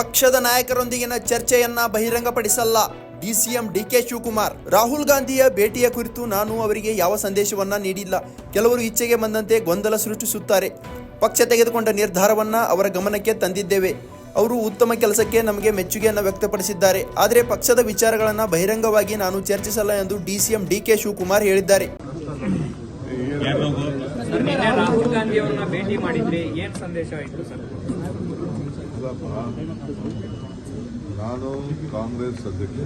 ಪಕ್ಷದ ನಾಯಕರೊಂದಿಗಿನ ಚರ್ಚೆಯನ್ನ ಬಹಿರಂಗಪಡಿಸಲ್ಲ. ಡಿಸಿಎಂ ಡಿಕೆ ಶಿವಕುಮಾರ್, ರಾಹುಲ್ ಗಾಂಧಿಯ ಭೇಟಿಯ ಕುರಿತು ನಾನು ಅವರಿಗೆ ಯಾವ ಸಂದೇಶವನ್ನ ನೀಡಿಲ್ಲ. ಕೆಲವರು ಇಚ್ಛೆಗೆ ಬಂದಂತೆ ಗೊಂದಲ ಸೃಷ್ಟಿಸುತ್ತಾರೆ. ಪಕ್ಷ ತೆಗೆದುಕೊಂಡ ನಿರ್ಧಾರವನ್ನ ಅವರ ಗಮನಕ್ಕೆ ತಂದಿದ್ದೇವೆ. ಅವರು ಉತ್ತಮ ಕೆಲಸಕ್ಕೆ ನಮಗೆ ಮೆಚ್ಚುಗೆಯನ್ನು ವ್ಯಕ್ತಪಡಿಸಿದ್ದಾರೆ. ಆದರೆ ಪಕ್ಷದ ವಿಚಾರಗಳನ್ನು ಬಹಿರಂಗವಾಗಿ ನಾನು ಚರ್ಚಿಸಲ್ಲ ಎಂದು ಡಿಸಿಎಂ ಡಿಕೆ ಶಿವಕುಮಾರ್ ಹೇಳಿದ್ದಾರೆ. ರಾಹುಲ್ ಗಾಂಧಿ ಅವರನ್ನ ಭೇಟಿ ಮಾಡಿದ್ರೆ ಏನ್ ಸಂದೇಶ ಆಯ್ತು ಸರ್? ನಾನು ಕಾಂಗ್ರೆಸ್ ಅಧ್ಯಕ್ಷ.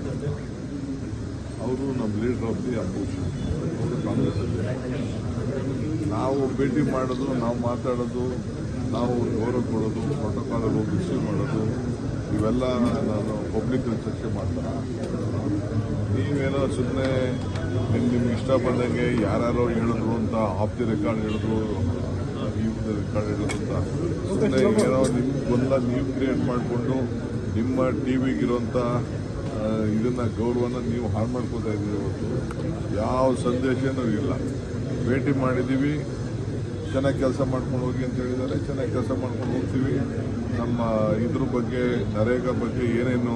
ಅವರು ನಮ್ಮ ಲೀಡರ್ ಆಫ್ ದಿ ಅಪೋಸಿಷನ್. ಅವರು ಕಾಂಗ್ರೆಸ್ ಅಧ್ಯಕ್ಷ. ನಾವು ಭೇಟಿ ಮಾಡೋದು, ನಾವು ಮಾತಾಡೋದು, ನಾವು ಗೌರವ ಕೊಡೋದು ಪ್ರೋಟೋಕಾಲ್ ರಿಸೀವ್ ಮಾಡೋದು, ಇವೆಲ್ಲ ನಾನು ಪಬ್ಲಿಕ್ ಚರ್ಚೆ ಮಾಡ್ತಾರೆ ನೀವೇನೋ ಸುಮ್ಮನೆ ನಿಮ್ಗೆ ನಿಮ್ಗೆ ಇಷ್ಟ ಬಂದಂಗೆ ಯಾರ್ಯಾರೋ ಹೇಳಿದ್ರು ಅಂತ ಆಫ್ ರೆಕಾರ್ಡ್ ಹೇಳಿದ್ರು. ಹೇಳಿದ್ರು ಅಂತ ಸುಮ್ಮನೆ ಏನೋ ನಿಮ್ಗೊಂದ ನೀವು ಕ್ರಿಯೇಟ್ ಮಾಡಿಕೊಂಡು ನಿಮ್ಮ ಟಿ ವಿಗಿರೋಂಥ ಇದನ್ನ ಗೌರವನ ನೀವು ಹಾಳು ಮಾಡ್ಕೊತಾ ಇದ್ದೀವಿ ಹೊರತು ಯಾವ ಸಂದೇಶನೂ ಇಲ್ಲ. ಭೇಟಿ ಮಾಡಿದ್ದೀವಿ. ಚೆನ್ನಾಗಿ ಕೆಲಸ ಮಾಡ್ಕೊಂಡು ಹೋಗಿ ಅಂತ ಹೇಳಿದ್ದಾರೆ. ಚೆನ್ನಾಗಿ ಕೆಲಸ ಮಾಡ್ಕೊಂಡು ಹೋಗ್ತೀವಿ. ನಮ್ಮ ಇದ್ರ ಬಗ್ಗೆ ನರೇಗಾ ಬಗ್ಗೆ ಏನೇನು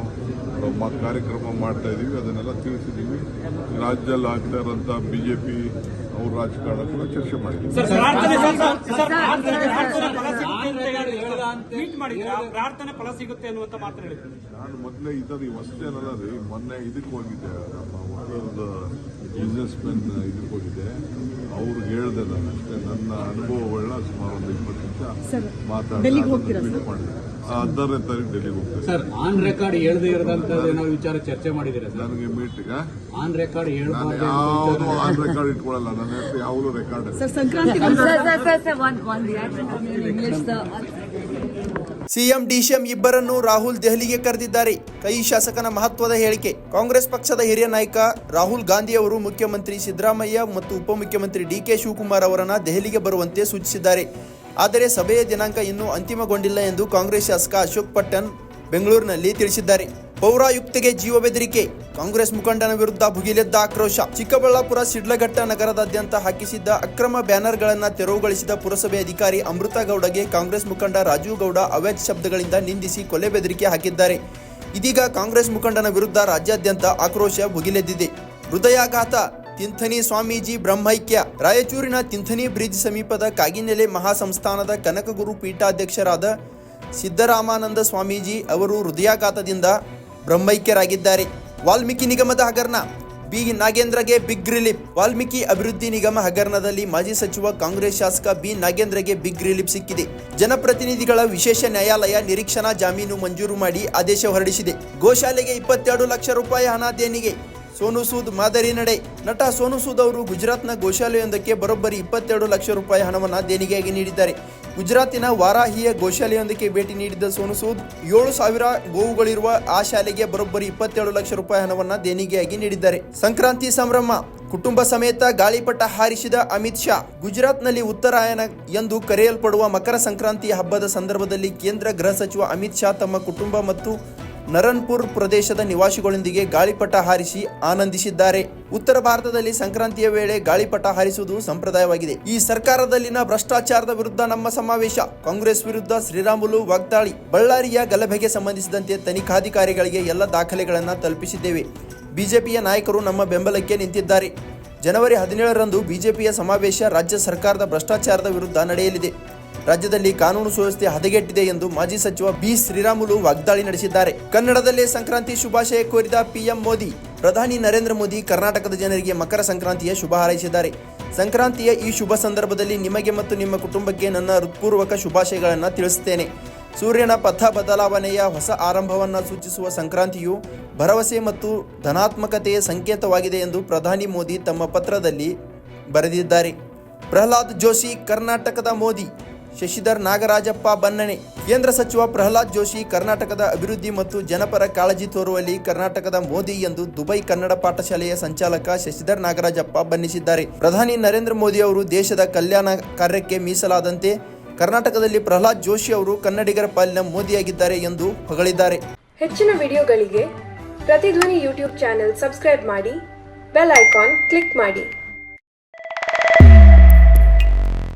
ಕಾರ್ಯಕ್ರಮ ಮಾಡ್ತಾ ಇದ್ದೀವಿ ಅದನ್ನೆಲ್ಲ ತಿಳಿಸಿದ್ದೀವಿ ರಾಜ್ಯದಲ್ಲಿ ಆಗ್ತಾ ಇರೋಂಥ ಬಿಜೆಪಿ ಜೆ ಪಿ ಅವ್ರ ರಾಜಕಾರಣ ಕೂಡ ಚರ್ಚೆ ಮಾಡಿದ್ದೀವಿ ಪ್ರಾರ್ಥನೆ ಸರ್ ಪ್ರಾರ್ಥನೆ ಫಲ ಸಿಗುತ್ತೆ ಅಂತ ಹೇಳಿ ಟ್ವೀಟ್ ಮಾಡಿದ್ರ. ಪ್ರಾರ್ಥನೆ ಫಲ ಸಿಗುತ್ತೆ ಅನ್ನುವಂತ ಮಾತ್ರ ಹೇಳಿದ್ರು. ನಾನು ಮೊದಲೇ ಇದರ ಅಷ್ಟೇನಲ್ಲ ರೀ. ಮೊನ್ನೆ ಇದಕ್ಕೆ ಹೋಗಿದ್ದೆ ನಮ್ಮ ಮಕ್ಕಳದ ಬಿಸ್ನೆಸ್ ಮೆನ್ ಇದಕ್ಕೆ ಹೋಗಿದ್ದೆ. ಅವ್ರಿಗೆ ಹೇಳ್ದೆ ನಾನು ಅಷ್ಟೇ ನನ್ನ ಅನುಭವಗಳನ್ನ ಹದಿನಾರನೇ ತಾರೀಕು ಡೆಲ್ಲಿಗೆ ಹೋಗ್ತೇನೆ ಸರ್? ಆನ್ ರೆಕಾರ್ಡ್ ಹೇಳ್ದೇ ಇರದಂತದ್ದು ಏನೋ ವಿಚಾರ ಚರ್ಚೆ ಮಾಡಿದ್ದೀರಾ ಸರ್? ನನಗೆ ಮೀಟಿಂಗ್ ಆನ್ ರೆಕಾರ್ಡ್ ನಾನು ಹೇಳ್ಬಾರ್ದು ಯಾವುದು ಆನ್ ರೆಕಾರ್ಡ್ ಇಟ್ಕೊಳ್ಳಲ್ಲ ನನ್ನ ಹೆಸರು ಯಾವಾಗಲೂ record? Sir Sankranti Sir, sir, sir, sir, one, one reaction in CM DCM ಇಬ್ಬರನ್ನು ರಾಹುಲ್ ದೆಹಲಿಗೆ ಕರೆದಿದ್ದಾರೆ. ಕೈ ಶಾಸಕನ ಮಹತ್ವದ ಹೇಳಿಕೆ. ಕಾಂಗ್ರೆಸ್ ಪಕ್ಷದ ಹಿರಿಯ ನಾಯಕ ರಾಹುಲ್ ಗಾಂಧಿ ಅವರು ಮುಖ್ಯಮಂತ್ರಿ ಸಿದ್ದರಾಮಯ್ಯ ಮತ್ತು ಉಪಮುಖ್ಯಮಂತ್ರಿ ಡಿಕೆ ಶಿವಕುಮಾರ್ ಅವರನ್ನ ದೆಹಲಿಗೆ ಬರುವಂತೆ ಸೂಚಿಸಿದ್ದಾರೆ. ಆದರೆ ಸಭೆಯ ದಿನಾಂಕ ಇನ್ನೂ ಅಂತಿಮಗೊಂಡಿಲ್ಲ ಎಂದು ಕಾಂಗ್ರೆಸ್ ಶಾಸಕ ಅಶೋಕ್ ಪಟ್ಟಣ್ ಬೆಂಗಳೂರಿನಲ್ಲಿ ತಿಳಿಸಿದ್ದಾರೆ. ಪೌರಾಯುಕ್ತಿಗೆ ಜೀವ ಬೆದರಿಕೆ, ಕಾಂಗ್ರೆಸ್ ಮುಖಂಡನ ವಿರುದ್ಧ ಭುಗಿಲೆದ್ದ ಆಕ್ರೋಶ. ಚಿಕ್ಕಬಳ್ಳಾಪುರ ಶಿಡ್ಲಘಟ್ಟ ನಗರದಾದ್ಯಂತ ಹಾಕಿಸಿದ್ದ ಅಕ್ರಮ ಬ್ಯಾನರ್ಗಳನ್ನು ತೆರವುಗೊಳಿಸಿದ ಪುರಸಭೆ ಅಧಿಕಾರಿ ಅಮೃತ ಗೌಡಗೆ ಕಾಂಗ್ರೆಸ್ ಮುಖಂಡ ರಾಜೀವ್ ಗೌಡ ಅವ್ಯಾಜ ಶಬ್ದಗಳಿಂದ ನಿಂದಿಸಿ ಕೊಲೆ ಬೆದರಿಕೆ ಹಾಕಿದ್ದಾರೆ. ಇದೀಗ ಕಾಂಗ್ರೆಸ್ ಮುಖಂಡನ ವಿರುದ್ಧ ರಾಜ್ಯಾದ್ಯಂತ ಆಕ್ರೋಶ ಭುಗಿಲೆದ್ದಿದೆ. ಹೃದಯಾಘಾತ ತಿಂಥನಿ ಸ್ವಾಮೀಜಿ ಬ್ರಹ್ಮೈಕ್ಯ. ರಾಯಚೂರಿನ ತಿಂಥನಿ ಬ್ರಿಡ್ಜ್ ಸಮೀಪದ ಕಾಗಿನೆಲೆ ಮಹಾಸಂಸ್ಥಾನದ ಕನಕಗುರು ಪೀಠಾಧ್ಯಕ್ಷರಾದ ಸಿದ್ದರಾಮಾನಂದ ಸ್ವಾಮೀಜಿ ಅವರು ಹೃದಯಾಘಾತದಿಂದ ಬ್ರಹ್ಮೈಕ್ಯರಾಗಿದ್ದಾರೆ. ವಾಲ್ಮೀಕಿ ನಿಗಮದ ಹಗರಣ. ಬಿ. ನಾಗೇಂದ್ರಗೆ ಬಿಗ್ ರಿಲೀಫ್. ವಾಲ್ಮೀಕಿ ಅಭಿವೃದ್ಧಿ ನಿಗಮ ಹಗರಣದಲ್ಲಿ ಮಾಜಿ ಸಚಿವ ಕಾಂಗ್ರೆಸ್ ಶಾಸಕ ಬಿ. ನಾಗೇಂದ್ರಗೆ ಬಿಗ್ ರಿಲೀಫ್ ಸಿಕ್ಕಿದೆ. ಜನಪ್ರತಿನಿಧಿಗಳ ವಿಶೇಷ ನ್ಯಾಯಾಲಯ ನಿರೀಕ್ಷಣಾ ಜಾಮೀನು ಮಂಜೂರು ಮಾಡಿ ಆದೇಶ ಹೊರಡಿಸಿದೆ. ಗೋಶಾಲೆಗೆ ಇಪ್ಪತ್ತೆರಡು ಲಕ್ಷ ರೂಪಾಯಿ ಹಣ ದೇಣಿಗೆ. ಸೋನು ಸೂದ್ ಮಾದರಿ ನಡೆ. ನಟ ಸೋನು ಸೂದ್ ಅವರು ಗುಜರಾತ್ನ ಗೋಶಾಲೆಯೊಂದಕ್ಕೆ ಬರೋಬ್ಬರಿ ಇಪ್ಪತ್ತೆರಡು ಲಕ್ಷ ರೂಪಾಯಿ ಹಣವನ್ನು ದೇಣಿಗೆಯಾಗಿ ನೀಡಿದ್ದಾರೆ. ಗುಜರಾತಿನ ವಾರಾಹಿಯ ಗೋಶಾಲೆಯೊಂದಕ್ಕೆ ಭೇಟಿ ನೀಡಿದ್ದ ಸೋನು ಸೂದ್, ಏಳು ಸಾವಿರ ಗೋವುಗಳಿರುವ ಆ ಶಾಲೆಗೆ ಬರೋಬ್ಬರಿ ಇಪ್ಪತ್ತೆರಡು ಲಕ್ಷ ರೂಪಾಯಿ ಹಣವನ್ನು ದೇಣಿಗೆಯಾಗಿ ನೀಡಿದ್ದಾರೆ. ಸಂಕ್ರಾಂತಿ ಸಂಭ್ರಮ, ಕುಟುಂಬ ಸಮೇತ ಗಾಳಿಪಟ ಹಾರಿಸಿದ ಅಮಿತ್ ಶಾ, ಗುಜರಾತ್ನಲ್ಲಿ ಉತ್ತರಾಯಣ ಎಂದು ಕರೆಯಲ್ಪಡುವ ಮಕರ ಸಂಕ್ರಾಂತಿ ಹಬ್ಬದ ಸಂದರ್ಭದಲ್ಲಿ ಕೇಂದ್ರ ಗೃಹ ಸಚಿವ ಅಮಿತ್ ಶಾ ತಮ್ಮ ಕುಟುಂಬ ಮತ್ತು ನರನ್ಪುರ್ ಪ್ರದೇಶದ ನಿವಾಸಿಗಳೊಂದಿಗೆ ಗಾಳಿಪಟ ಹಾರಿಸಿ ಆನಂದಿಸಿದ್ದಾರೆ. ಉತ್ತರ ಭಾರತದಲ್ಲಿ ಸಂಕ್ರಾಂತಿಯ ವೇಳೆ ಗಾಳಿಪಟ ಹಾರಿಸುವುದು ಸಂಪ್ರದಾಯವಾಗಿದೆ. ಈ ಸರ್ಕಾರದಲ್ಲಿನ ಭ್ರಷ್ಟಾಚಾರದ ವಿರುದ್ಧ ನಮ್ಮ ಸಮಾವೇಶ. ಕಾಂಗ್ರೆಸ್ ವಿರುದ್ಧ ಶ್ರೀರಾಮುಲು ವಾಗ್ದಾಳಿ. ಬಳ್ಳಾರಿಯ ಗಲಭೆಗೆ ಸಂಬಂಧಿಸಿದಂತೆ ತನಿಖಾಧಿಕಾರಿಗಳಿಗೆ ಎಲ್ಲ ದಾಖಲೆಗಳನ್ನು ತಲುಪಿಸಿದ್ದೇವೆ. ಬಿಜೆಪಿಯ ನಾಯಕರು ನಮ್ಮ ಬೆಂಬಲಕ್ಕೆ ನಿಂತಿದ್ದಾರೆ. ಜನವರಿ ಹದಿನೇಳರಂದು ಬಿಜೆಪಿಯ ಸಮಾವೇಶ ರಾಜ್ಯ ಸರ್ಕಾರದ ಭ್ರಷ್ಟಾಚಾರದ ವಿರುದ್ಧ ನಡೆಯಲಿದೆ. ರಾಜ್ಯದಲ್ಲಿ ಕಾನೂನು ಸುವ್ಯವಸ್ಥೆ ಹದಗೆಟ್ಟಿದೆ ಎಂದು ಮಾಜಿ ಸಚಿವ ಬಿ ಶ್ರೀರಾಮುಲು ವಾಗ್ದಾಳಿ ನಡೆಸಿದ್ದಾರೆ. ಕನ್ನಡದಲ್ಲೇ ಸಂಕ್ರಾಂತಿ ಶುಭಾಶಯ ಕೋರಿದ ಪಿಎಂ ಮೋದಿ, ಪ್ರಧಾನಿ ನರೇಂದ್ರ ಮೋದಿ ಕರ್ನಾಟಕದ ಜನರಿಗೆ ಮಕರ ಸಂಕ್ರಾಂತಿಯ ಶುಭ ಹಾರೈಸಿದ್ದಾರೆ. ಸಂಕ್ರಾಂತಿಯ ಈ ಶುಭ ಸಂದರ್ಭದಲ್ಲಿ ನಿಮಗೆ ಮತ್ತು ನಿಮ್ಮ ಕುಟುಂಬಕ್ಕೆ ನನ್ನ ಹೃತ್ಪೂರ್ವಕ ಶುಭಾಶಯಗಳನ್ನು ತಿಳಿಸುತ್ತೇನೆ. ಸೂರ್ಯನ ಪಥ ಬದಲಾವಣೆಯ ಹೊಸ ಆರಂಭವನ್ನು ಸೂಚಿಸುವ ಸಂಕ್ರಾಂತಿಯು ಭರವಸೆ ಮತ್ತು ಧನಾತ್ಮಕತೆಯ ಸಂಕೇತವಾಗಿದೆ ಎಂದು ಪ್ರಧಾನಿ ಮೋದಿ ತಮ್ಮ ಪತ್ರದಲ್ಲಿ ಬರೆದಿದ್ದಾರೆ. ಪ್ರಹ್ಲಾದ್ ಜೋಶಿ, ಕರ್ನಾಟಕದ ಮೋದಿ ಶಶಿಧರ್ ನಾಗರಾಜಪ್ಪ ಬನ್ನಣೆ. ಕೇಂದ್ರ ಸಚಿವ ಪ್ರಹ್ಲಾದ್ ಜೋಶಿ ಕರ್ನಾಟಕದ ಅಭಿವೃದ್ಧಿ ಮತ್ತು ಜನಪರ ಕಾಳಜಿ ತೋರುವಲ್ಲಿ ಕರ್ನಾಟಕದ ಮೋದಿ ಎಂದು ದುಬೈ ಕನ್ನಡ ಪಾಠಶಾಲೆಯ ಸಂಚಾಲಕ ಶಶಿಧರ್ ನಾಗರಾಜಪ್ಪ ಬಣ್ಣಿಸಿದ್ದಾರೆ. ಪ್ರಧಾನಿ ನರೇಂದ್ರ ಮೋದಿ ಅವರು ದೇಶದ ಕಲ್ಯಾಣ ಕಾರ್ಯಕ್ಕೆ ಮೀಸಲಾದಂತೆ ಕರ್ನಾಟಕದಲ್ಲಿ ಪ್ರಹ್ಲಾದ್ ಜೋಶಿ ಅವರು ಕನ್ನಡಿಗರ ಪಾಲಿನ ಮೋದಿಯಾಗಿದ್ದಾರೆ ಎಂದು ಹೊಗಳಿದ್ದಾರೆ. ಹೆಚ್ಚಿನ ವಿಡಿಯೋಗಳಿಗೆ ಪ್ರತಿಧ್ವನಿ ಯೂಟ್ಯೂಬ್ ಚಾನೆಲ್ ಸಬ್ಸ್ಕ್ರೈಬ್ ಮಾಡಿ, ಬೆಲ್ ಐಕಾನ್ ಕ್ಲಿಕ್ ಮಾಡಿ.